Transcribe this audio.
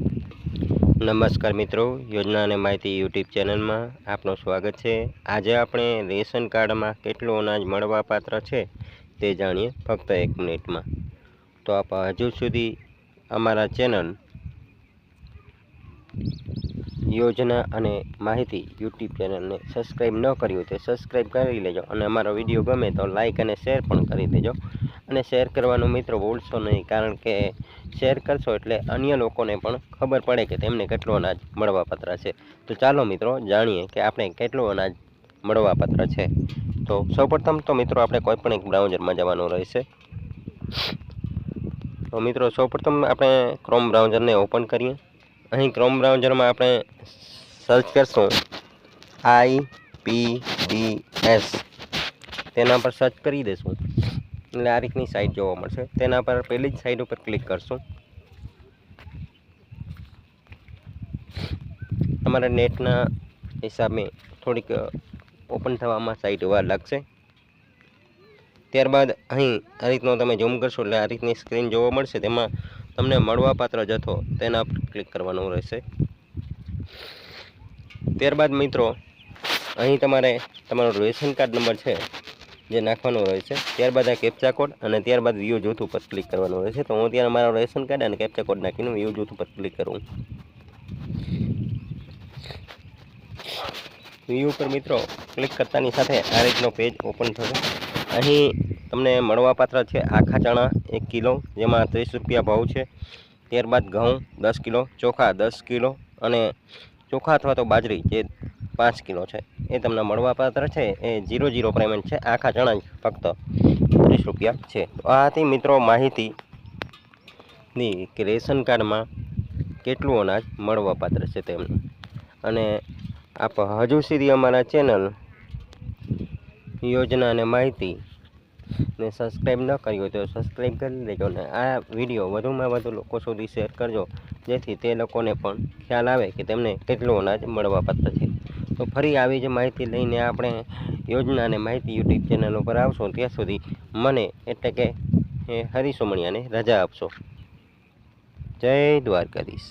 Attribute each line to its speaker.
Speaker 1: નમસ્કાર મિત્રો, યોજના અને માહિતી યુટ્યુબ ચેનલમાં આપનું સ્વાગત છે. આજે આપણે રેશન કાર્ડમાં કેટલું અનાજ મળવાપાત્ર છે તે જાણીએ ફક્ત એક મિનિટમાં. તો આપ હજુ સુધી અમારા ચેનલ યોજના અને માહિતી યુટ્યુબ ચેનલને સબસ્ક્રાઈબ ન કર્યું તે સબસ્ક્રાઈબ કરી લેજો અને અમારો વીડિયો ગમે તો લાઇક અને શેર પણ કરી દેજો. અને શેર કરવાનું મિત્રો ભૂલશો નહીં, કારણ કે શેર કરશો એટલે અન્ય લોકોને પણ ખબર પડે કે તેમને કેટલો અનાજ મળવાપાત્ર છે. તો ચાલો મિત્રો જાણીએ કે આપણે કેટલું અનાજ મળવાપાત્ર છે. તો સૌપ્રથમ તો મિત્રો આપણે કોઈ પણ એક બ્રાઉઝરમાં જવાનું રહેશે. તો મિત્રો સૌપ્રથમ આપણે ક્રોમ બ્રાઉઝરને ઓપન કરીએ. અહીં ક્રોમ બ્રાઉઝરમાં આપણે સર્ચ કરશું આઈ પી ડી એસ તેના પર સર્ચ કરી દઈશું. એટલે આ રીતની સાઇટ જોવા મળશે. તેના પર પહેલી જ સાઇટ ઉપર ક્લિક કરશું. તમારા નેટના હિસાબે થોડીક ઓપન થવામાં સાઇટ વાર લાગશે. ત્યારબાદ અહીં આ રીતનો તમે ઝૂમ કરશો એટલે આ રીતની સ્ક્રીન જોવા મળશે. તેમાં તમને મળવાપાત્ર જથ્થો તેના પર ક્લિક કરવાનું રહેશે. ત્યારબાદ મિત્રો, અહીં તમારે, તમારો રેશન કાર્ડ નંબર છે. જે નાખવાનો રહેશે ત્યારબાદ આ કેપ્ચા કોડ અને ત્યારબાદ વ્યૂ જૂથ ઉપર ક્લિક કરવાનું રહેશે તો હું ત્યારે મારો રેશન કાર્ડ અને કેપ્ચા કોડ નાખીને વ્યૂ જૂથ ઉપર ક્લિક કરું. વ્યૂ ઉપર મિત્રો ક્લિક કરતાની સાથે આ રીતનો પેજ ઓપન થશે. અહીં તમને મળવાપાત્ર છે આખા ચણા એક કિલો, જેમાં ત્રીસ રૂપિયા ભાવ છે. ત્યારબાદ ઘઉં દસ કિલો, ચોખા દસ કિલો અને ચોખા અથવા તો બાજરી જે પાંચ કિલો છે. એ તમને મળવાપાત્ર છે. એ જીરો જીરો પેમેન્ટ છે. આખા જણા ફક્ત ત્રીસ રૂપિયા છે. આ હતી મિત્રો માહિતીની કે રેશન કાર્ડમાં કેટલું અનાજ મળવાપાત્ર છે તેમનું? અને આપ હજુ સુધી અમારા ચેનલ યોજના અને માહિતી ને સબસ્ક્રાઈબ ન કરી હોય તો સબસ્ક્રાઈબ કરી લેજો ને આ વીડિયો વધુમાં વધુ લોકો સુધી શેર કરજો. જેથી તે લોકોને પણ ખ્યાલ આવે કે તેમને કેટલું અનાજ મળવાપાત્ર છે. તો ફરી આવી જ માહિતી લઈને આપણે યોજના અને માહિતી યુટ્યુબ ચેનલ ઉપર આવશો ત્યાં સુધી મને એટલે કે મણિયાને રજા આપશો. જય દ્વારકાધીશ.